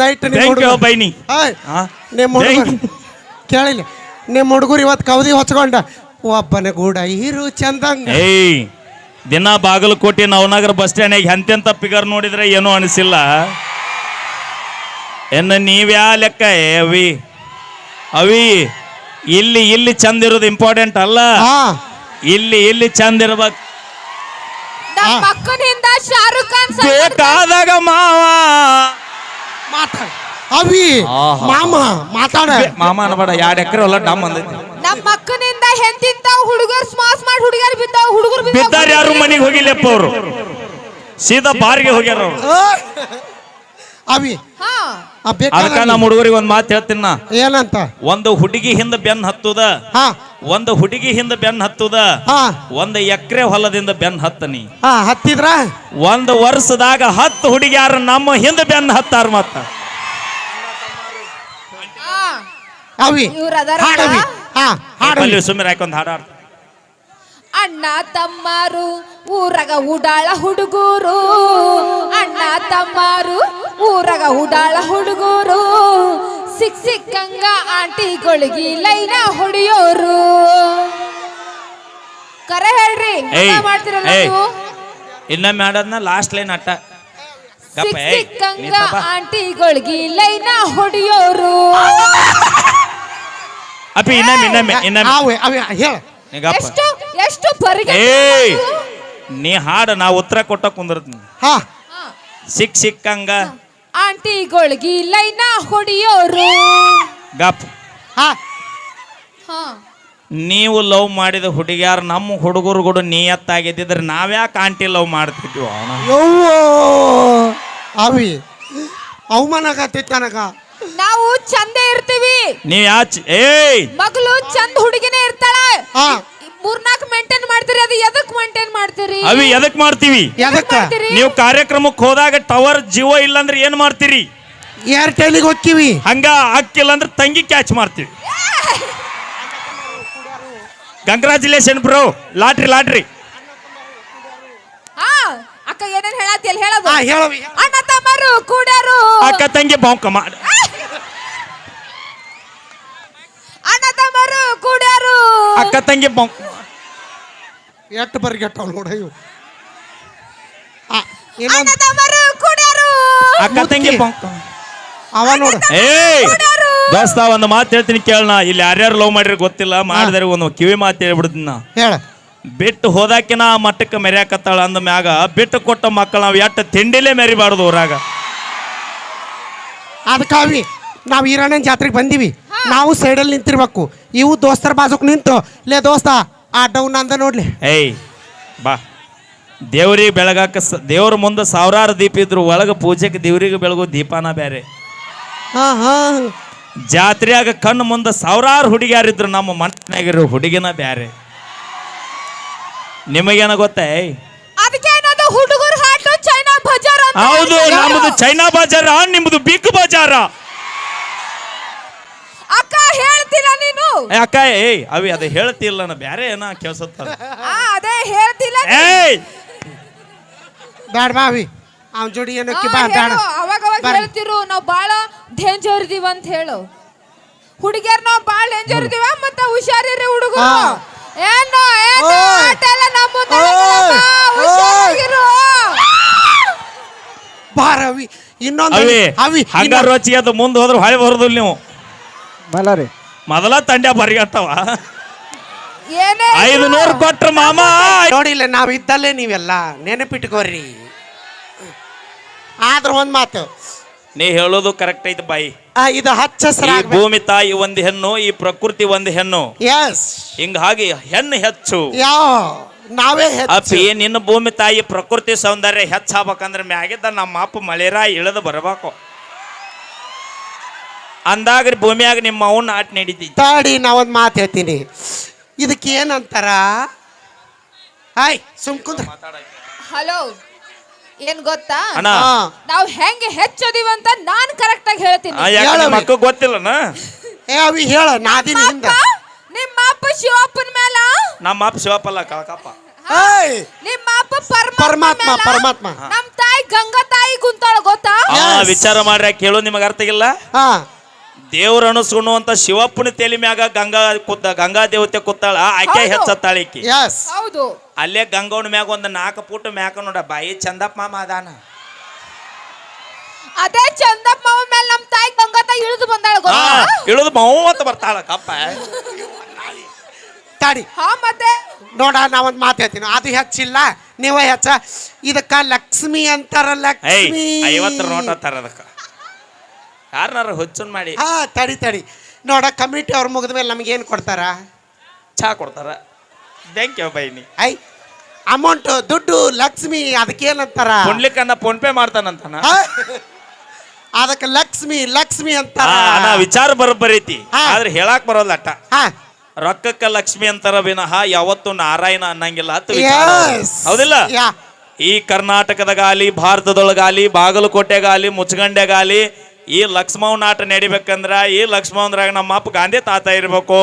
Night ಬೈನಿ. Hi ಹಾ ನಿಮ್ಮ ಹುಡುಗರು ಕೇಳಿಲ್ಲ ನಿಮ್ಮ ಹುಡುಗರು ಇವತ್ತು ಕವದಿ ಹೊಚ್ಕೊಂಡ. ಒಬ್ಬನ ಗೂಡ ಇರು ಚಂದಂಗ. ಏಯ್ ದಿನ ಬಾಗಲಕೋಟೆ ನವನಗರ ಬಸ್ ಸ್ಟ್ಯಾಂಡಿಗೆ ಎಂತೆಂತ ಫಿಗರ್ ನೋಡಿದ್ರೆ ಏನೂ ಅನಿಸಿಲ್ಲ. ಎನ್ನ ನೀವ್ಯಾ ಲೆಕ್ಕ? ಏ ಅವಿ. ಅವಿ ಇಲ್ಲಿ ಇಲ್ಲಿ ಚಂದ ಇರೋದು ಇಂಪಾರ್ಟೆಂಟ್ ಅಲ್ಲ. ಹಾ. ಇಲ್ಲಿ ಇಲ್ಲಿ ಚಂದ ಇರ್ಬೇಕು. ನಮ್ಮ ಮಕ್ಕನಿಂದ ಶಾರುಖ್ ಖಾನ್ ಸಲ್ಮಾನ್ ಖಾನ್ ಬೇಕಾದಾಗ ಮಾವ. ಮಾತಾಡ ಅವಿ. ಮಾಮ ಮಾತಾಡ. ಮಾಮ ಅನ್ಬೇಡ ಎರಡ್ ಎಕರೆ ಹೊಲ ಡಮ್ ಅಂದೈತಿ. ನಮ್ಮ ಮಕ್ಕನಿಂದ ಹೆಂತಿಂತಾವ್ ಹುಡುಗರು ಸ್ಮಾಸ್ ಮಾಡಿ ಹುಡುಗರ್ ಬಿದ್ದಾವ್ ಹುಡುಗರು ಬಿದ್ದಾರ ಯಾರು ಮನೆಗೆ ಹೋಗಿಲ್ಲಪ್ಪ ಅವರು? ಸೀದಾ ಬಾರ್ಗೆ ಹೋಗ್ಯಾರ ಅವರು. ಅವಿ ಹಾ. ಅದಕ್ಕ ನಮ್ಮ ಹುಡುಗರಿಗೆ ಒಂದು ಮಾತು ಹೇಳ್ತೀನಿ ನಾ. ಏನಂತ? ಒಂದು ಹುಡುಗಿ ಹಿಂದ ಬೆನ್ ಹತ್ತುದ. ಹಾ. ಒಂದು ಹುಡುಗಿ ಹಿಂದ ಬೆನ್ ಹತ್ತುದ ಹಾ. ಒಂದು ಎಕರೆ ಹೊಲದಿಂದ ಬೆನ್ ಹತ್ತನಿ ಹಾ ಹತ್ತಿದ್ರ? ಒಂದು ವರ್ಷದಾಗ ಹತ್ತು ಹುಡುಗಿಯಾರ ನಮ್ಮ ಹಿಂದ ಬೆನ್ ಹತ್ತಾರ ಮತ್ತ. ಹಾ. ಅವಿ ಇವ್ರ್ ಅದಾರ ಹಾಡವಿ ಹಾ ಹಾಡವಿ. ಸುಮ್ಮನೆ ಹಾಕೊಂಡ್ ಹಾಡ ಅಣ್ಣ ತಮ್ಮಾರು ಊರಗ ಉಡಾಳ ಹುಡುಗೂರು. ಅಣ್ಣ ತಮ್ಮಾರು ಊರಗ ಉಡಾಳ ಹುಡುಗರು. ಸಿಕ್ ಸಿಕ್ಕಂಗ ಆಂಟಿಗಳಿಗೆ ಲೈನ ಹೊಡಿಯೋರು. ಕರೆ ಹೇಳ್ರಿ ಏಯ್ ಮಾಡ್ತಿರಲ್ಲ ಏಯ್. ನೀವು? ಇನ್ನೊಮ್ಮೆ ಆಡೋದ್ನ ಲಾಸ್ಟ್ ಲೈನ್ ಅಟ್ಟ. ಗಪ್ಪ ಸಿಕ್ ಏಯ್ ಸಿಕ್ಕಂಗ ನೀ ಪಾಪ. ಆಂಟಿಗಳಿಗೆ ಲೈನ ಹೊಡಿಯೋರು. ಅಪ್ಪಿ ಇನ್ನೊಮ್ಮೆ ಇನ್ನೊಮ್ಮೆ ಇನ್ನೊಮ್ಮೆ. ಅವಿ ಅವಿ ಹೇಳ. ನೀ ಗಪ್ಪ. ಎಷ್ಟು ಎಷ್ಟು ಪರಿಗೆ ಏಯ್ ನೀ ಹಾಡ ನಾ ಉತ್ತರ ಕೊಟ್ಟ ಕುಂದಿರ್ತೀನಿ. ಹಾ. ಸಿಕ್ ಸಿಕ್ಕಂಗ ಆಂಟಿಗಳಿಗೆ ಲೈನ ಹೊಡಿಯೋರು. ಗಪ್. ಹಾ. ಹಾ. ನೀವು ಲವ್ ಮಾಡಿದ ಹುಡುಗಿಯಾರ ನಮ್ಮ ಹುಡುಗರು ಕೂಡ ನಿಯತ್ತಾಗಿದ್ದಿದ್ರೆ ನಾವ್ಯಾಕೆ ಆಂಟಿ ಲವ್ ಮಾಡ್ತಿದ್ವಿ ಅವನ ಯವ್ವೋ. ಅವಿ ಅವಮಾನ ಆಗತ್ತೈತಿ ನನಗ. ನಾವು ಚಂದ ಇರ್ತೀವಿ. ನೀವ್ ಯಾಚ್ ಏಯ್! ಮಗಳು ಚಂದ ಹುಡುಗಿನೇ ಇರ್ತಾಳೆ. ಹಾ. ಮೂರ್ನಾಲ್ಕು ಮೇಂಟೈನ್ ಮಾಡ್ತೀರಿ ಅದು ಎದಕ್ ಮೇಂಟೈನ್ ಮಾಡ್ತೀರಿ? ಅವಿ ಎದಕ್ ಮಾಡ್ತೀವಿ? ಎದಕ್ಕ? ಮಾಡ್ತೀರಿ? ನೀವು ಕಾರ್ಯಕ್ರಮಕ್ಕೆ ಹೋದಾಗ ಟವರ್ ಜೀವ ಇಲ್ಲಾಂದ್ರೆ ಏನ್ ಮಾಡ್ತೀರಿ? ಏರ್ಟೆಲಿಗೆ ಹೋಗ್ತೀವಿ. ಹಂಗ ಅಕ್ಕಿಲ್ಲ ಅಂದ್ರೆ ತಂಗಿ ಕ್ಯಾಚ್ ಮಾಡ್ತೀವಿ. ಕಂಗ್ರಾಚುಲೇಷನ್ ಬ್ರೋ ಲಾಟ್ರಿ ಲಾಟ್ರಿ ಹಾ ಅಕ್ಕ ಏನೇನ್ ಹೇಳತ್ತಿ ಅಲ್ಲಿ ಹೇಳೋದು? ಹಾ ಹೇಳವಿ ಅಣ್ಣ ತಮ್ಮರು ಕೂಡರು. ಅಕ್ಕ ತಂಗಿ ಬಾಂಕ ಮಾಡ. ಅಣ್ಣ ತಮ್ಮರು ಕೂಡರು. ಅಕ್ಕ ತಂಗಿ ಬಾಂಕ್ ಎಷ್ಟು ಬರ್ಗೆಟ್ಟವ್ ನೋಡ ಇವು ಆ, ಅಕ್ಕ ತಂಗಿ ಅವ ನೋಡು. ಏಯ್! ದೋಸ್ತ ಒಂದು ಮಾತು ಹೇಳ್ತೀನಿ ಕೇಳಣ ಇಲ್ಲಿ ಯಾರ್ಯಾರು ಲವ್ ಮಾಡಿರಿ ಗೊತ್ತಿಲ್ಲ ಮಾಡಿದ್ರೆ ಒಂದು ಕಿವಿ ಮಾತು ಹೇಳ್ಬಿಡ್ತೀನಿ ನಾ. ಹೇಳ. ಬಿಟ್ಟು ಹೋದಾಕಿನ ಆ ಮಟ್ಟಕ್ಕೆ ಮೆರ್ಯಾಕತ್ತಾಳ ಅಂದ ಮ್ಯಾಗ ಬಿಟ್ಟು ಕೊಟ್ಟ ಮಕ್ಕಳು ನಾವು ಎಟ್ಟು ತಿಂಡಿಲೇ ಮೆರಿಬಾರ್ದು ಊರಾಗ. ಅವಿ ನಾವು ಈರಣ್ಣನ ಜಾತ್ರೆಗೆ ಬಂದೀವಿ. ನಾವು ಸೈಡಲ್ಲಿ ನಿಂತಿರ್ಬೇಕು. ಇವು ದೋಸ್ತರ ಬಾಜುಕ್ ನಿಂತು ಲೇ ದೋಸ್ತ ಆ ಡೌನ್ ಅಂತ ನೋಡ್ಲಿ. ಏಯ್ ಬಾ. ದೇವ್ರಿಗೆ ಬೆಳಗಾಕ ಸ ದೇವ್ರ ಮುಂದೆ ಸಾವಿರಾರು ದೀಪ ಇದ್ರು ಒಳಗೆ ಪೂಜೆಗೆ ದೇವ್ರಿಗೆ ಬೆಳಗೋ ದೀಪಾನ ಬೇರೆ ಹಾ ಹಾ. ಜಾತ್ರೆಯಾಗ ಕಣ್ಣು ಮುಂದೆ ಸಾವಿರಾರು ಹುಡುಗಿಯಾರಿದ್ರು ನಮ್ಮ ಮನೆಯಾಗಿರೋ ಹುಡುಗಿನ ಬ್ಯಾರೆ. ನಿಮಗೇನ ಗೊತ್ತೇ ಅದಕ್ಕೆ ಏನದು ಹುಡುಗರು ಹಾಟು ಚೈನಾ ಬಜಾರ್ ಅಂತ ಹೌದು. ನಮ್ದು ಚೈನಾ ಬಜಾರ ನಿಮ್ದು ಬಿಗ್ ಬಜಾರ. ಹೇಳ್ತಿಲ್ಲ ನೀನು ಯಾಕ ಏಯ್ ಅವಿ ಅದೇ ಹೇಳ್ತಿಲ್ಲ ನಾ ಬ್ಯಾರೆ ಏನ ಕೇಳ್ಸತ್ತ ಆ ಅದೇ ಹೇಳ್ತಿಲ್ಲ. ಏಯ್ ಬ್ಯಾಡ ಬಾ ಅವಿ ಅವನ ಜೋಡಿ ಏನಕ್ಕೆ ಬಾ ಬ್ಯಾಡ ಹೇಳು, ಅವಾಗ ಅವಾಗ ಬರ್ರಿ. ಹೇಳ್ತಿರು ನಾವು ಬಾಳ ಡೇಂಜರ್ ಇದೀವ ಅಂತ ಹೇಳು ಹುಡುಗಿಯರ್ ನಾವು ಬಾಳ ಡೇಂಜರ್ ಇದೀವ ಮತ್ತ ಹುಷಾರಿರಿ ಹುಡುಗರು. ಏನು ಏನು ಓಯ್. ಆಟ ಎಲ್ಲ ನಮ್ಮ ಮುಂದೆ ಓಯ್. ನಡೆಯಲ್ಲಮ್ಮ, ಹುಷಾರಾಗಿರು. ಬಾರ ಅವಿ ಇನ್ನೊಂದು ಅವಿ ಅವಿ ಹಂಗ ರೋಚಿ ಅದು ಮುಂದೆ ಹೋದ್ರೆ ಹೊಳೆ ಬರೋದಿಲ್ಲ ನೀವು ಬಲಾರಿ ಮೊದಲ ತಂಡ ಬರಿಗತ್ತವ ಏನೇ ಐದು. ನೂರು ಕೊಟ್ರ ಮಾಮ. ನೋಡಿಲ್ಲ ನಾವು ಇದ್ದಲ್ಲೇ ನೀವೆಲ್ಲ. ನೆನಪಿಟ್ಕೋರಿ. ಆದ್ರ ಒಂದ್ ಮಾತು. ನೀ ಹೇಳೋದು ಕರೆಕ್ಟ್ ಐತಿ ಬಾಯಿ. ಆ, ಇದು ಹಚ್ಚ ಈ ಹಸ್ರಾಗ್ಬೇಕು ಭೂಮಿ ತಾಯಿ ಒಂದು ಹೆಣ್ಣು ಈ ಪ್ರಕೃತಿ ಒಂದು ಹೆಣ್ಣು. ಎಸ್ ಹಿಂಗಾಗಿ ಹೆಣ್ಣು ಹೆಚ್ಚು. ಯಾವ ನಾವೇ ಹೆಚ್ಚು. ಅಪ್ಪಿ ನಿನ್ನ ಭೂಮಿ ತಾಯಿ ಪ್ರಕೃತಿ ಸೌಂದರ್ಯ ಹೆಚ್ಚಾಗ್ಬೇಕಂದ್ರೆ ಮ್ಯಾಗಿದ್ದ ನಮ್ಮ ಅಪ್ಪ ಮಳೆರ ಇಳಿದು ಬರಬೇಕು. ಅಂದಾಗ ಭೂಮಿಯಾಗ ನಿಮ್ಮ ಅವನ್ನ ಆಟ ನಡೀತಿ ತಾಡಿ ನಾ ಒಂದ್ ಮಾತು ಹೇಳ್ತೀನಿ. ಇದಕ್ಕೆ ಏನಂತಾರ? ಹಾಯ್ ಸುಮ್ ಕುಂದ್ರ. ಹಲೋ ಏನ್ ಗೊತ್ತಾ? ಅಣ್ಣ. ನಾವು ಹೆಂಗೆ ಹೆಚ್ಚದಿವ ಅಂತ ನಾನ್ ಕರೆಕ್ಟ್ ಆಗಿ ಹೇಳ್ತೀನಿ. ಆ, ಯಾಕೆ ನಿಮ್ಮ ಅಕ್ಕ ಗೊತ್ತಿಲ್ಲನ? ಏ ಅವಿ ಹೇಳ ನಾದಿನ ಹಿಂದ. ಅಪ್ಪ, ನಿಮ್ಮ ಅಪ್ಪ ಶಿವಪ್ಪನ ಮೇಲ? ನಮ್ಮ ಅಪ್ಪ ಶಿವಪ್ಪಲ್ಲ ಕಾಕಪ್ಪ ಏಯ್. ನಿಮ್ಮ ಅಪ್ಪ ಪರಮಾತ್ಮ ಪರಮಾತ್ಮ, ಮೇಲ? ಪರಮಾತ್ಮ. ನಮ್ ತಾಯಿ ಗಂಗಾ ತಾಯಿ ಕುಂತಾಳ ಗೊತ್ತಾ? ಆ ವಿಚಾರ ಮಾಡ್ರಿ ಕೇಳು ನಿಮಗೆ ಅರ್ಥ ಇಲ್ಲ ಹಾ. ದೇವ್ರ ಅನಸ್ಕೊಳ್ಳುವಂತ ಶಿವಪ್ಪನ ತಲೆ ಮ್ಯಾಗ ಗಂಗಾ ಕೂತ ಗಂಗಾ ದೇವತೆ ಕೂತಾಳ ಆಕೆ ಹೌದು. ಹೆಚ್ಚತ್ತಾಳ ಈಕಿ. ಎಸ್ ಹೌದು. ಅಲ್ಲೇ ಗಂಗವನ ಮ್ಯಾಗ ಒಂದು ನಾಲ್ಕು ಪುಟ ಮ್ಯಾಕ ನೋಡ ಬಾಯಿ ಚಂದಪ್ಪ ಮಾಮ ಅದಾನ. ಅದೇ ಚಂದಪ್ಪ ಮಾವ ಮೇಲೆ ನಮ್ಮ ತಾಯಿ ಗಂಗಾ ತಾಯಿ ಇಳಿದು ಬಂದಾಳ ಗೊತ್ತಾ? ಇಳಿದು ಮೌವತ್ತ ಬರ್ತಾಳ ಕಪ್ಪ. ತಾಡಿ. ಹಾ ಮತ್ತೆ? ನೋಡ ನಾ ಒಂದ್ ಮಾತು ಹೇಳ್ತೀನಿ. ಅದು ಹೆಚ್ಚಿಲ್ಲ ನೀವೇ ಹೆಚ್ಚ. ಇದಕ್ಕ ಲಕ್ಷ್ಮಿ ಅಂತಾರ ಏಯ್ ಲಕ್ಷ್ಮಿ. ಐವತ್ತರ ನೋಟ ಹತ್ತಾರ ಅದಕ್ಕ. ಯಾರನ್ನಾರ ಹುಚ್ಚನ್ ಮಾಡಿ. ಹಾ ತಡಿ ತಡಿ. ನೋಡ ಕಮಿಟಿ ಅವ್ರ ಮುಗಿದ ಮೇಲೆ ನಮ್ಗೆ ಏನು ಕೊಡ್ತಾರ? ಚಾ ಕೊಡ್ತಾರ. ಯು ಬೈನಿ. ಐ ಅಮೌಂಟ್ ದುಡ್ಡು ಲಕ್ಷ್ಮಿ ಅದಕ್ಕೇನಂತಾರ ಕೊಡ್ಲಿಕ್ಕನ್ನ ಫೋನ್ ಪೇ ಮಾಡ್ತಾನಂತಾನ? ಹಾ? ಅದಕ್ಕೆ ಲಕ್ಷ್ಮಿ ಲಕ್ಷ್ಮಿ ಅಂತಾರ. ನಾ ವಿಚಾರ ಬರೋಬ್ಬರೈತಿ ಹಾ. ಆದ್ರೆ ಹೇಳಾಕ್ ಬರೋಲ್ಲ ಅಟ್ಟ. ಹಾ. ರೊಕ್ಕಕ್ಕ ಲಕ್ಷ್ಮಿ ಅಂತಾರ ವಿನಃ ಯಾವತ್ತು ನಾರಾಯಣ ಅನ್ನಂಗಿಲ್ಲ ಅಂತ ವಿಚಾರ. Yes. ಹೌದಿಲ್ಲ? ಯಾ. ಈ ಕರ್ನಾಟಕದಾಗಲಿ ಭಾರತದೊಳಗಾಲಿ ಬಾಗಲಕೋಟೆಗಾಲಿ ಮುಚ್ಚಗಂಡೆಗಾಲಿ ಈ ಲಕ್ಷ್ಮಣ ನಾಟ ನಡಿಬೇಕಂದ್ರ ಈ ಲಕ್ಷ್ಮವಂದ್ರಾಗ ನಮ್ಮ ಅಪ್ಪ ಗಾಂಧಿ ತಾತ ಇರ್ಬೇಕು.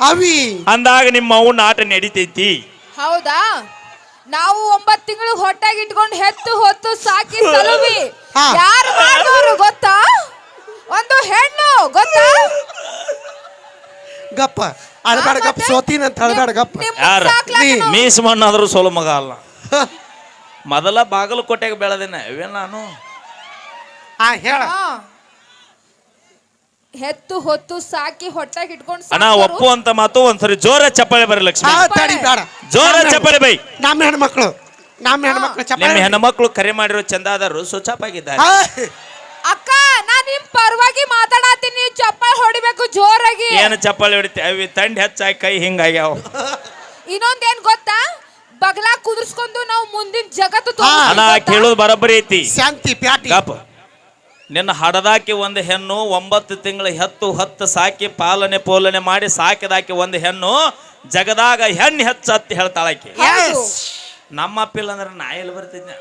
ಅವಿ. ಅಂದಾಗ ನಿಮ್ಮ ಅವು ನಾಟ ನಡಿತೈತಿ. ಹೌದಾ? ನಾವು ಒಂಬತ್ ತಿಂಗಳು ಹೊಟ್ಟಾಗಿ ಇಟ್ಕೊಂಡು ಹೆತ್ತು ಹೊತ್ತು ಸಾಕಿ ಸಲುವಿ. ಹಾ. ಯಾರು ಮಾಡಿದವರು ಗೊತ್ತಾ? ಒಂದು ಹೆಣ್ಣು ಗೊತ್ತಾ? ಗಪ್ಪ ಅಳಬಾಡ ಗಪ್ಪ ಸೋತಿನ ಅಂತ ಅಳ್ಬೇಡ ಗಪ್ಪ. ಯಾರು? ಯಾರ ಮೀಸ್ ಮಣ್ಣಾದ್ರೂ ಸೋಲು ಮಗ ಅಲ್ಲ. ಮೊದಲ ಬಾಗಲಕೋಟೆಗೆ ಬೆಳೆದೇನೆ ಇವೇ ನಾನು? ಹಾ ಹೇಳ. ಹೆತ್ತು ಹೊತ್ತು ಸಾಕಿ ಹೊಟ್ಟಾಗಿ ಇಟ್ಕೊಂಡು ಅಣ್ಣ ಒಪ್ಪು ಅಂತ ಮಾತು ಒಂದ್ಸರಿ ಜೋರ ಚಪ್ಪಾಳೆ ಬರ್ರಿ ಲಕ್ಷ್ಮಿ. ಹಾ ತಡಿ ಬೇಡ. ಜೋರ ನಮ್ಮ ಚಪ್ಪಾಳೆ ಬೈ. ನಮ್ಮ ಹೆಣ್ಮಕ್ಳು ನಮ್ಮ ಹೆಣ್ಮಕ್ಳು ನಿಮ್ಮ ಚಪ್ಪಾಳೆ ಹೆಣ್ಮಕ್ಳು ಕರೆ ಮಾಡಿರೋ ಚಂದಾದರು ಸುಚಾಪಾಗಿದ್ದಾರೆ ಹಾ, ಅಕ್ಕ ನಾ ನಿಮ್ ಪರವಾಗಿ ಮಾತಾಡತೀನಿ ಚಪ್ಪಾಳೆ ಹೊಡಿಬೇಕು ಜೋರಾಗಿ. ಏನು ಚಪ್ಪಾಳೆ ಹೊಡಿತಿ? ಅವಿ ತಂಡ ಹೆಚ್ಚಾಗಿ ಕೈ ಹಿಂಗಾಗ್ಯಾವ. ಇನ್ನೊಂದೇನ್ ಗೊತ್ತಾ? ಬಗ್ಲಾ ಕುದುರ್ಸ್ಕೊಂಡು ನಾವು ಮುಂದಿನ ಜಗತ್ತು. ಅಣ್ಣ ಕೇಳೋದು ಬರೋಬ್ಬರಿ ಐತಿ. ಶಾಂತಿ ಪ್ಯಾಟಿ. ಗಪ್. ನಿನ್ನ ಹಡದಾಕಿ ಒಂದು ಹೆಣ್ಣು ಒಂಬತ್ತು ತಿಂಗಳ ಹೆತ್ತು ಹತ್ತು ಸಾಕಿ ಪಾಲನೆ ಪೋಲನೆ ಮಾಡಿ ಸಾಕಿದಾಕಿ ಒಂದು ಹೆಣ್ಣು ಜಗದಾಗ ಹೆಣ್ಣು ಹೆಚ್ಚು ಹತ್ತಿ ಹೇಳ್ತಾಳಾಕಿ ಹೌದು. ನಮ್ಮ ಅಪ್ಪಿಲ್ಲ ಅಂದ್ರೆ ನಾ ಎಲ್ಲಿ ಬರ್ತಿದ್ದೆ?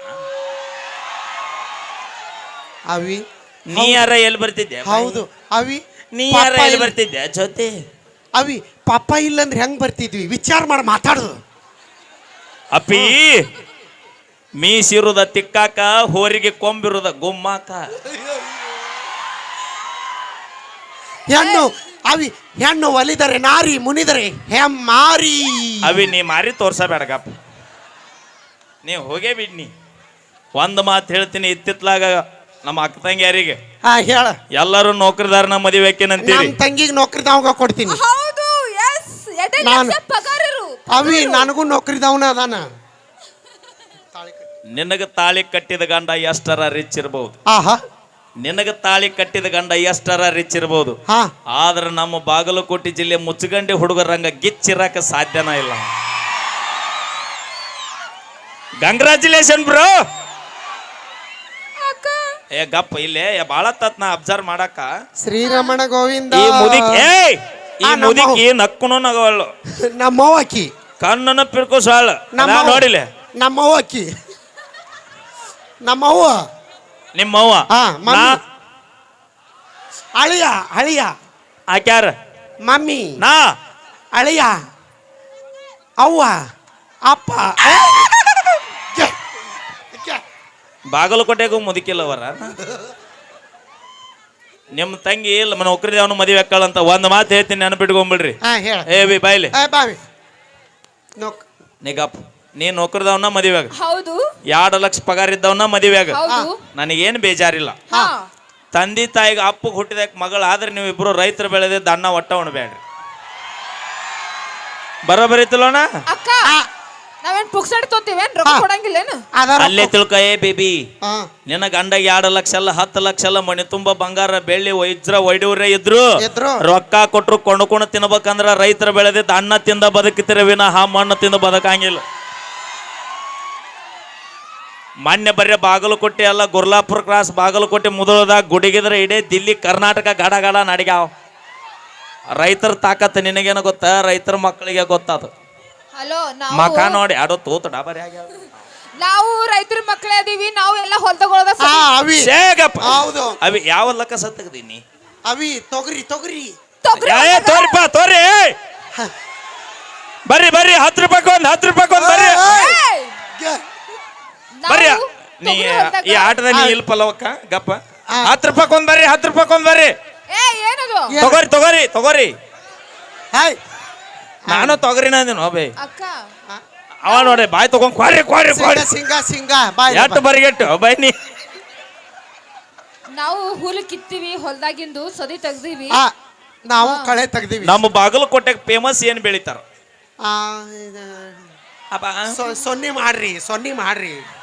ಅವಿ ನೀ ಯಾರ ಎಲ್ಲಿ ಬರ್ತಿದ್ದೆ? ಹೌದು. ಅವಿ ನೀ ಯಾರ ಎಲ್ಲಿ ಬರ್ತಿದ್ದೆ? ಜೊತೆ ಅವಿ ಪಾಪ ಇಲ್ಲಂದ್ರೆ ಹೆಂಗ್ ಬರ್ತಿದ್ವಿ? ವಿಚಾರ ಮಾಡಿ ಮಾತಾಡುದು. ಅಪ್ಪಿ ಮೀಸಿರುದ ತಿಕ್ಕಾಕ ಹೋರಿಗೆ ಕೊಂಬಿರುದ ಗುಮ್ಮಾಕ. ಹೆಣ್ಣು ಅವಿ ಹೆಣ್ಣು ಒಲಿದರೆ ನಾರಿ ಮುನಿದರೆ ಹೆಮ್ಮಾರಿ. ಅವಿ ನೀ ಮಾರಿ ತೋರ್ಸಬೇಡಗಪ್ಪ. ನೀ ಹೋಗೇ ಬಿಡ್ನಿ. ಒಂದು ಮಾತು ಹೇಳ್ತೀನಿ ಇತ್ತಿತ್ಲಾಗ ನಮ್ಮ ಅಕ್ಕ ತಂಗಿಯರಿಗೆ. ಹಾ ಹೇಳ. ಎಲ್ಲರೂ ನಮ್ಮ ಮದುವೆ ಹಾಕಿನಂತೀವಿ ನಮ್ಮ ತಂಗಿಗೆ ನೌಕರಿದವಾಗ ಕೊಡ್ತೀನಿ. ಹೌದು ಎಸ್ ಎಡೆ ನಾನು- ಪಗಾರರು. ಅವಿ ನನಗೂ ನೌಕರಿದವನ ಅದಾನ. ನಿನಗ ತಾಳಿ ಕಟ್ಟಿದ ಗಂಡ ಎಷ್ಟರ ರಿಚ್ ಇರ್ಬೋದು. ಆಹಾ. ನಿನಗ ತಾಳಿ ಕಟ್ಟಿದ ಗಂಡ ಎಷ್ಟರ ರಿಚ್ ಇರ್ಬೋದು. ಹಾ. ಆದ್ರೆ ನಮ್ಮ ಬಾಗಲಕೋಟೆ ಜಿಲ್ಲೆ ಮುಚ್ಚಗಂಡಿ ಹುಡುಗರಂಗ ಗಿಚ್ಚಿರಕ ಸಾಧ್ಯನ ಇಲ್ಲ. ಕಂಗ್ರ್ಯಾಚುಲೇಷನ್ ಬ್ರೋ ಅಕ್ಕ. ಏ ಗಪ್ಪ ಇಲ್ಲೇ ಭಾಳ ತತ್ ನಾ ಅಬ್ಸರ್ವ್ ಮಾಡಾಕ ಶ್ರೀರಮಣ ಗೋವಿಂದ. ಈ ಮುದಿಕ್ ಈ ಆ, ನಮ್ಮ ಮುದಿಕಿ ನಕ್ಕುನು ನಗವಳ್ಳು. ನಮ್ಮವ್ವಕ್ಕಿ ಕಣ್ಣನ ಪಿರ್ಕೋ ಸಾಳ. ನಮ್ಮ ನೋಡಿಲೆ? ನಮ್ಮವ್ವಕ್ಕಿ ನಮ್ಮವ್ವ. ನಿಮ್ಮವ್ವ? ನಿಮ್ಮ ಮಮ್ಮಿ. ನಾ? ಅಳಿಯ ಅಳಿಯ. ಆಕ್ಯಾರ ಮಮ್ಮಿ. ನಾ? ಅಳಿಯ. ಅವ್ವ. ಅಪ್ಪ. ಏ. ಬಾಗಲಕೋಟೆಗೂ ಮುದುಕಿಲ್ಲವರ? ನಿಮ್ಮ ತಂಗಿ ಇಲ್ಲ ನೌಕರಿ ಅವನು ಮದುವೆ ಅಂತ ಒಂದು ಮಾತು ಹೇಳ್ತೀನಿ ನೆನಪಿಟ್ಕೊಂಬಿಡ್ರಿ. ಹಾ ಹೇಳ. ಏ ಬಿ ಬಾಯ್ಲಿ. ಏ ಬಾವಿ. ನೋಕ್ ನಿಗಪ್ಪ ನೀ ನೌಕರದವನ ಮದುವೆಯಾಗ. ಹೌದು. ಎರಡು ಲಕ್ಷ ಪಗಾರ ಇದ್ದವನ ಮದುವೆಯಾಗ. ಹೌದು. ನನಗೇನು ಬೇಜಾರಿಲ್ಲ. ಹಾ. ತಂದೆ ತಾಯಿಗೆ ಅಪ್ಪಗೆ ಹುಟ್ಟಿದ ಮಗಳು ಆದ್ರೆ ನೀವು ಇಬ್ರು ರೈತರು ಬೆಳೆದ ದಣ್ಣ ಒಟ್ಟ ಉಣ್ಬೇಡ್ರಿ. ಬರೋಬರಿತ್ತಲ್ಲೋಣ ಅಕ್ಕ ನಾವೇನ್ ಪುಕ್ಸಡ್ ತೊಂತೀವೇನ್ ರೊಕ್ಕ ಹಾ. ಕೊಡಂಗಿಲ್ಲೇನು ಅದರ ಅಲ್ಲೇ ತಿಳ್ಕ ಏ ಬೇಬಿ. ಹಾ. ನಿನ್ನ ಗಂಡ ಎರಡು ಲಕ್ಷ ಅಲ್ಲ ಹತ್ತು ಲಕ್ಷ ಅಲ್ಲ ಮಣಿ ತುಂಬ ಬಂಗಾರ ಬೆಳ್ಳಿ ವೈಜ್ರ ಒಯ್ಡೂರೇ ಇದ್ರು. ಇದ್ರು. ರೊಕ್ಕ ಕೊಟ್ರು ಕೊಂಡ್ಕೊಂಡು ತಿನ್ಬೇಕಂದ್ರ ರೈತರ ಬೆಳೆದಿದ್ದ ಅನ್ನ ತಿಂದ ಬದುಕಿತಿರ ಹಾ ಮಣ್ಣು ತಿಂದ ಬದುಕಂಗಿಲ್ಲ. ಮೊನ್ನೆ ಬರೀ ಬಾಗಲಕೋಟೆ ಅಲ್ಲ ಗುರ್ಲಾಪುರ ಕ್ರಾಸ್ ಬಾಗಲಕೋಟೆ ಮುದಳದಾಗ ಗುಡಿಗಿದ್ರೆ ಇಡೀ ದಿಲ್ಲಿ ಕರ್ನಾಟಕ ಗಡ ಗಡ ನಡಿಗ್ಯಾವ. ರೈತರ ತಾಕತ್ ನಿನಗೇನು ಗೊತ್ತ? ರೈತರ ಮಕ್ಕಳಿಗೆ ಗೊತ್ತದು. ಹಲೋ ಮಕ ನೋಡಿ ಆಡೋ ತೂತು ಡಾಬರಿ ಆಗ್ಯಾವ. ನಾವು ರೈತರ ಮಕ್ಕಳೇ ಅದೀವಿ ನಾವು ಎಲ್ಲ ಹೊಲ್ದಗೊಳದ ಅವಿ. ಶೇಗಪ್ಪ. ಹೌದು. ಅವಿ ಯಾವ ಲಕ್ಕ ಸತ್ತಗದೀನಿ? ಅವಿ ತೊಗರಿ ತೊಗರಿ. ತೊಗರಿ ಏ ತೋರಿಪ್ಪ ತೋರಿ ಬರ್ರಿ ಬರ್ರಿ ಹತ್ತು ರೂಪಾಯಿ ಒಂದ್ ಹತ್ತು ರೂಪಾಯಿ ಒಂದ್ ಬರ್ರಿ. ಏಯ್! ಬರ್ರಿ ನೀ ಈ ಆಟದಲ್ಲಿ ನೀ ಇಲ್ಲ ಪಲ್ಲವಕ್ಕ ಗಪ್ಪ. ಹತ್ತು ರೂಪಾಯಿ ಒಂದ್ ಬರ್ರಿ ಹತ್ತು ರೂಪಾಯಿ ಒಂದ್ ಬರ್ರಿ. ಏ ಏನದು? ತಗೋರಿ ತಗೋರಿ ತಗೋರಿ. ಹಾಯ್. ನಾನು ತೊಗರಿನ ಅಂದಿನ ಬೇ. ಅಕ್ಕ. ಅವ ನೋಡಿ ಬಾಯ್ ತಗೊಂಡ್ ಕ್ವಾರಿ ಕ್ವಾರಿ ಸಿಂಗ ಕ್ವಾರಿ. ಸಿಂಗ ಸಿಂಗ ಬಾಯ್ ಎಟ್ಟು ಬರಿಗೆಟ್ಟು ಬೈ ನೀ. ನಾವು ಹುಲ್ ಕಿತ್ತೀವಿ ಹೊಲ್ದಾಗಿಂದು ಸದಿ ತೆಗ್ದೀವಿ. ಆ, ನಾವು ಕಳೆ ತೆಗ್ದೀವಿ. ನಮ್ಮ ಬಾಗಲಕೋಟೆಗೆ ಫೇಮಸ್ ಏನ್ ಬೆಳಿತಾರ? ಆ, ಇದು, ಅಪ್ಪ ಸೊ- ಸೊನ್ನೆ ಮಾಡ್ರಿ ಸೊನ್ನೆ ಮಾಡ್ರಿ.